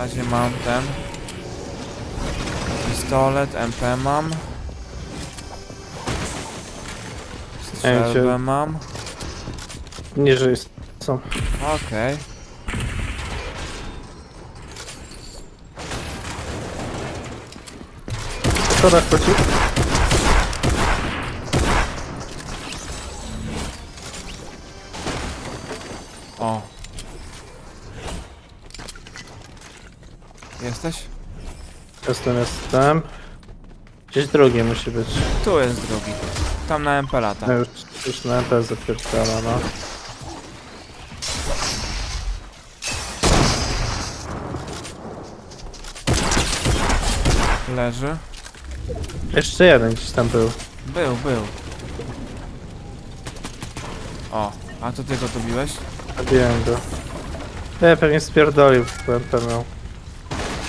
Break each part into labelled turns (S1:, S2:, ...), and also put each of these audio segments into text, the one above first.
S1: razie mam ten. Pistolet, MP mam. Strzelbę mam.
S2: Niżej są.
S1: Okej.
S2: Torach chodzi.
S1: Jesteś?
S2: Jestem, jestem. Gdzieś drugi musi być.
S1: Tu jest drugi. Tam na MP lata.
S2: No już, już na MP zapierdala, no.
S1: Leży.
S2: Jeszcze jeden gdzieś tam był.
S1: Był, był. O, a to ty go dobiłeś?
S2: Zabiłem go. Nie, pewnie spierdolił w MP miał.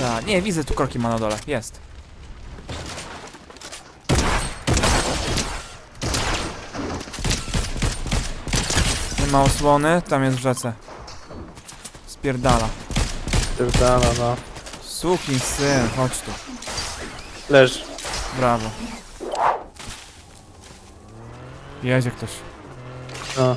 S1: Tak, nie, widzę tu kroki ma na dole. Jest. Nie ma osłony, tam jest w rzece. Spierdala.
S2: Spierdala, no.
S1: Sukin syn, chodź tu.
S2: Leży.
S1: Brawo. Jedzie ktoś.
S2: No.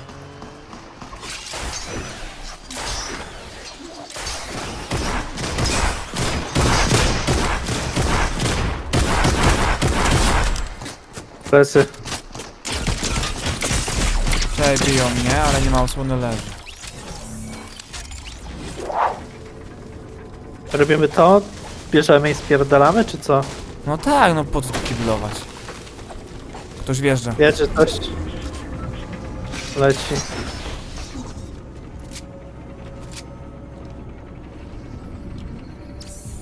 S2: Plecy.
S1: Tutaj biją mnie, ale nie ma osłony leży.
S2: Robimy to? Bierzemy i spierdalamy, czy co?
S1: No tak, no po co tu kiblować? Ktoś wjeżdża.
S2: Jedzie coś. Leci.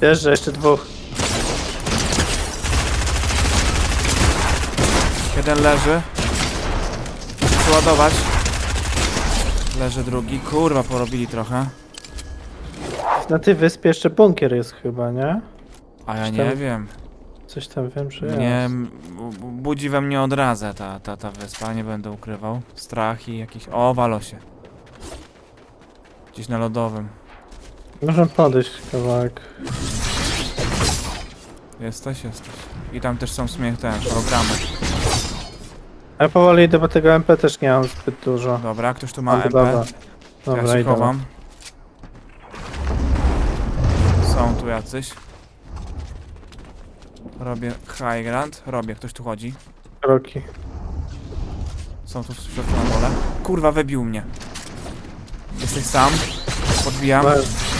S2: Wjeżdża jeszcze dwóch.
S1: Jeden leży. Przeładować. Leży drugi. Kurwa, porobili trochę.
S2: Na tej wyspie jeszcze bunkier jest chyba, nie?
S1: A ja nie
S2: tam-
S1: wiem.
S2: Coś tam wiem, że jest.
S1: Nie, m- bu- budzi we mnie od razu ta, ta, ta wyspa, nie będę ukrywał. Strach i jakiś... O, walo się. Gdzieś na lodowym.
S2: Możemy podejść kawałek.
S1: Jesteś? Jesteś. I tam też są w sumie te programy.
S2: Ja powoli idę, bo tego MP też nie mam zbyt dużo.
S1: Dobra, ktoś tu ma MP.
S2: dobra.
S1: Ja się
S2: idę.
S1: chowam. Są tu jacyś. Robię high ground. Robię, ktoś tu chodzi.
S2: Kroki.
S1: Są tu w środku na dole. Kurwa, wybił mnie. Jesteś sam. Podbijam.
S2: Leży.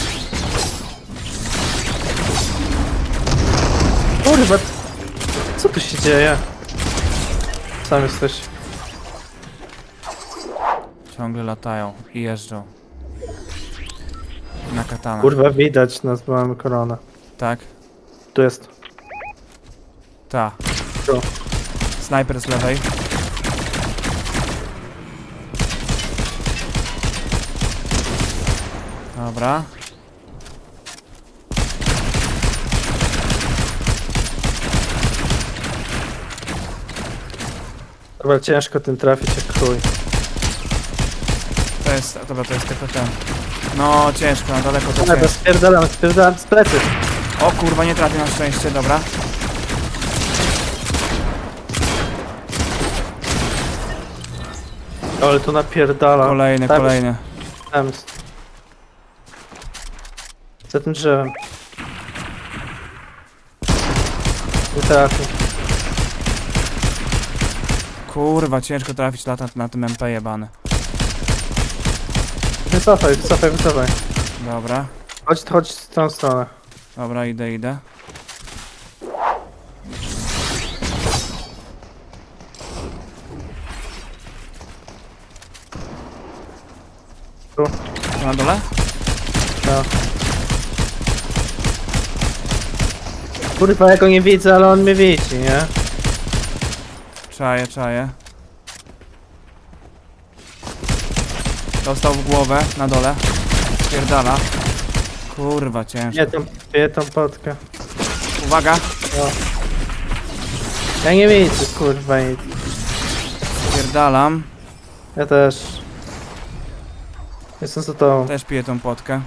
S2: Kurwa, co tu się dzieje? Sam jesteś.
S1: Ciągle latają i jeżdżą. Na katana.
S2: Kurwa, widać nas, bo mamy koronę.
S1: Tak?
S2: Tu jest.
S1: Ta.
S2: Tu.
S1: Snajper z lewej. Dobra.
S2: Chyba ciężko tym trafić jak chuj.
S1: To jest, dobra, to jest tylko ten. No, ciężko, na daleko to
S2: Dobra,
S1: ciężko.
S2: spierdalam, spierdalam z plecy.
S1: O kurwa, nie trafię na szczęście, dobra.
S2: Ale to napierdala.
S1: Kolejny,
S2: Tam
S1: kolejny.
S2: Tam jest. Za tym drzewem. Nie trafił.
S1: Kurwa, ciężko trafić lata na tym MP jebany.
S2: Wycofaj, wycofaj, wycofaj.
S1: Dobra,
S2: Chodź, chodź w tą stronę.
S1: dobra, idę, idę.
S2: Tu.
S1: Tu na dole?
S2: No. Kurwa, ja go nie widzę, ale on mnie widzi, nie?
S1: Czaję, czaję. Dostał w głowę, na dole. Pierdala. Kurwa, ciężko.
S2: Nie tą, nie tą potkę.
S1: Uwaga,
S2: No. Ja nie widzę, kurwa, nic.
S1: pierdalam.
S2: Ja też. Jestem za tobą.
S1: Też piję tą potkę.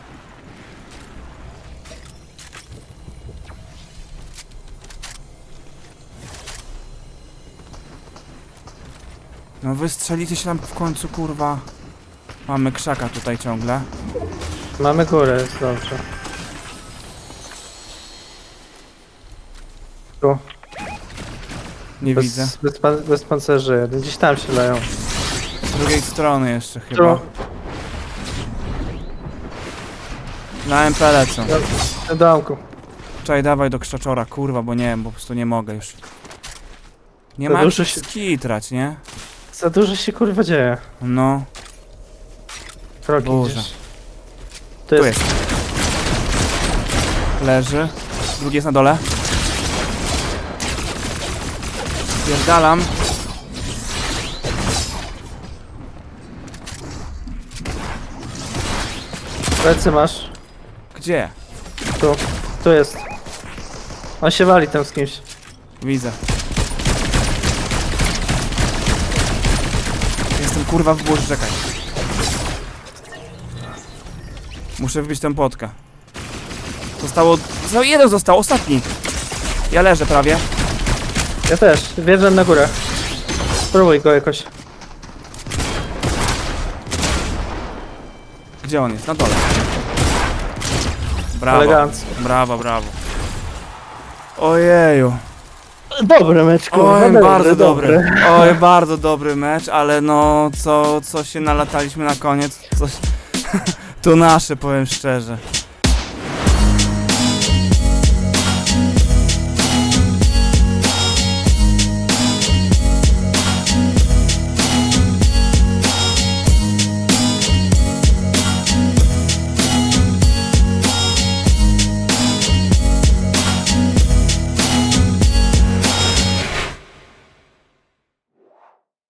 S1: No wystrzelicie się tam w końcu, kurwa. Mamy krzaka tutaj ciągle.
S2: Mamy górę, jest dobrze. Tu,
S1: Nie widzę.
S2: bez, bez, pan- bez pancerzy jeden. Gdzieś tam się leją.
S1: Z drugiej strony jeszcze
S2: Tu,
S1: chyba. Na MP lecą.
S2: na domku.
S1: Czekaj, dawaj do krzaczora, kurwa, bo nie wiem, bo po prostu nie mogę już. Nie
S2: To
S1: ma
S2: dużo
S1: się
S2: się-
S1: skitrać, nie?
S2: Za dużo się kurwa dzieje.
S1: No,
S2: Kroki
S1: Boże.
S2: gdzieś.
S1: tu
S2: Tu jest.
S1: jest. Leży. Drugi jest na dole. Pierdalam.
S2: Plecy masz.
S1: Gdzie?
S2: Tu. Tu jest. On się wali tam z kimś.
S1: Widzę. Kurwa w burz, czekaj. Muszę wbić tę potkę. Zostało... zo- Jeden został, ostatni. Ja leżę prawie.
S2: Ja też. Wjeżdżam na górę. Spróbuj go jakoś.
S1: Gdzie on jest? Na dole. Brawo.
S2: Elegancko.
S1: Brawo, brawo. Ojeju.
S2: Dobry mecz,
S1: Oj, bardzo dobry. Oj, bardzo dobry mecz, ale no, co, co się nalataliśmy na koniec, coś... To nasze, powiem szczerze.